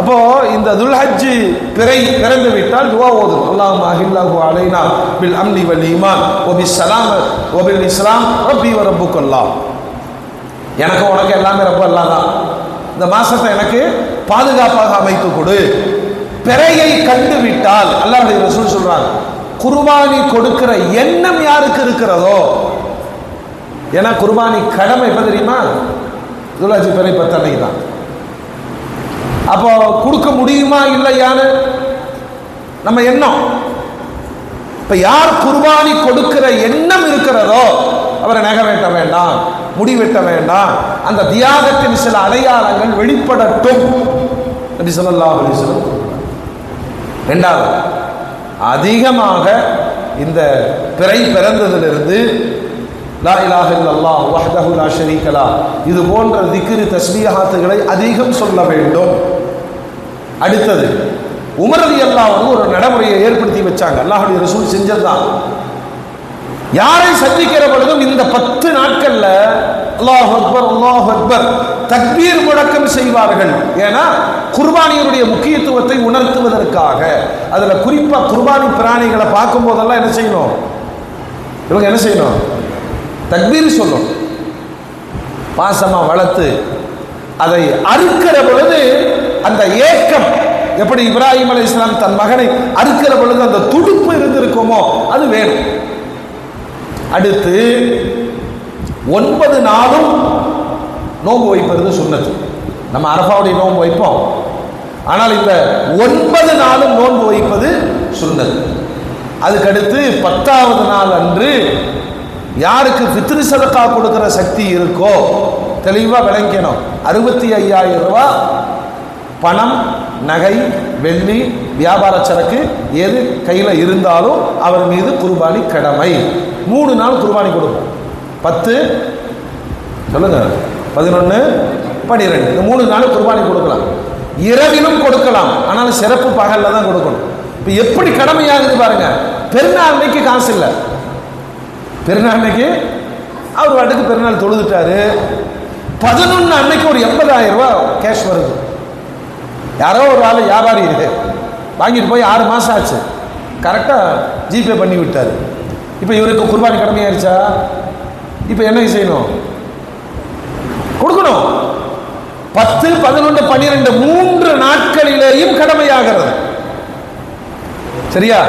அப்போ இந்த துல்ஹஜ்ஜி பிறை பிறந்து விட்டால் துவா ஓதும். அல்லாஹ் அஹில்லாஹு அலைனா பில் அம்னி வல் ஈமான் ஒபி சலாம் ஒபில் இஸ்லாம் ரப்பி வ ரப்புக்கல்லாஹ் எனக்கு உனக்கு எல்லாமே ரப்ப அல்லா தான் இந்த மாசத்தை எனக்கு பாதுகாப்பாக அமைத்து கொடு. பிறையை கண்டு விட்டால் அல்லாஹுடைய ரசூல் சொல்றாங்க குர்பானி கொடுக்கிற எண்ணம் யாருக்கு இருக்கிறதோ? ஏன்னா குர்பானி கடமை எப்ப தெரியுமா? துலாஜி பிறை பத்தன்னைக்கு தான் அப்போ கொடுக்க முடியுமா இல்லையான்னு நம்ம எண்ணம். இப்ப யார் குர்பானி கொடுக்கிற எண்ணம் இருக்கிறதோ அவரை நகை வெட்ட வேண்டாம் முடி வெட்ட வேண்டாம் அந்த தியாகத்தின் சில அடையாளங்கள் வெளிப்படட்டும். அப்படி சொல்லலாம் ரெண்டாவது அதிகமாக இந்த பிறை பிறந்ததிலிருந்து லா இலாஹ இல்லல்லா வஹ்தஹு லா ஷரீகலா இது போன்ற திக்ரு தஸ்பீஹாத்துகளை அதிகம் சொல்ல வேண்டும். அடுத்தது உமர் அல்லா வந்து ஒரு நடைமுறையை ஏற்படுத்தி வச்சாங்க. அல்லாஹுடைய ரசூல் செஞ்சதுதான். யாரை சந்திக்கிற பொழுதும் இந்த பத்து நாட்கள்ல அல்லாஹ் அக்பர் அல்லாஹ் அக்பர் தக்பீர் முழக்கம் செய்வார்கள். ஏன்னா குர்பானியினுடைய முக்கியத்துவத்தை உணர்த்துவதற்காக. அதுல குறிப்பா குர்பானி பிராணிகளை பார்க்கும் போதெல்லாம் என்ன செய்யணும்? இவங்க என்ன செய்யணும்? தக்பீர் சொல்லும் பாசமா வளர்த்து அதை அறுக்கிற பொழுது அந்த ஏக்கம் எப்படி இப்ராஹிம் அலி இஸ்லாம் தன் மகனை அறுக்கிற பொழுது அந்த துடுப்பு இருந்திருக்குமோ அது வேணும். அடுத்து ஒன்பது நாளும் நோன்பு வைப்பது சொன்னது. நம்ம அரபாவுடைய நோன்பு வைப்போம். ஆனால் இந்த ஒன்பது நாளும் நோன்பு வைப்பது சொன்னது. அதுக்கடுத்து பத்தாவது நாள் அன்று யாருக்கு ஃபித்ரு சதக்கா கொடுக்குற சக்தி இருக்கோ தெளிவாக விளங்கணும். அறுபத்தி ஐயாயிரம் ரூபா பணம் நகை வெள்ளி வியாபார சரக்கு எது கையில் இருந்தாலும் அவர் மீது குர்பானி கடமை. மூணு நாள் குர்பானி கொடுப்போம். பத்து சொல்லுங்க. பதினொன்று பன்னிரெண்டு இந்த மூணு நாள் குர்பானி கொடுக்கலாம். இரவிலும் கொடுக்கலாம். ஆனால் சிறப்பு பகலில் தான் கொடுக்கணும். இப்போ எப்படி கடமையாகுது பாருங்க. பெருநாள் அன்னைக்கு காசு இல்லை. பெருநாள் அன்னைக்கு? அவர் வாட்டுக்கு பெருநாள் தொழுதுட்டாரு. பதினொன்று அன்னைக்கு ஒரு எண்பதாயிரம் ரூபாய் கேஷ் வருது. யாரோ ஒரு ஆள் வியாபாரி இருக்கு. வாங்கிட்டு போய் ஆறு மாதம் ஆச்சு. கரெக்டாக ஜிபே பண்ணி விட்டார். இப்போ இவருக்கு குர்பானி கடமையாயிருச்சா? இப்போ என்ன செய்யணும்? கொடுக்கணும். பத்து பதினொன்று பன்னிரெண்டு மூன்று நாட்களிலேயும் கடமையாகிறது. சரியா?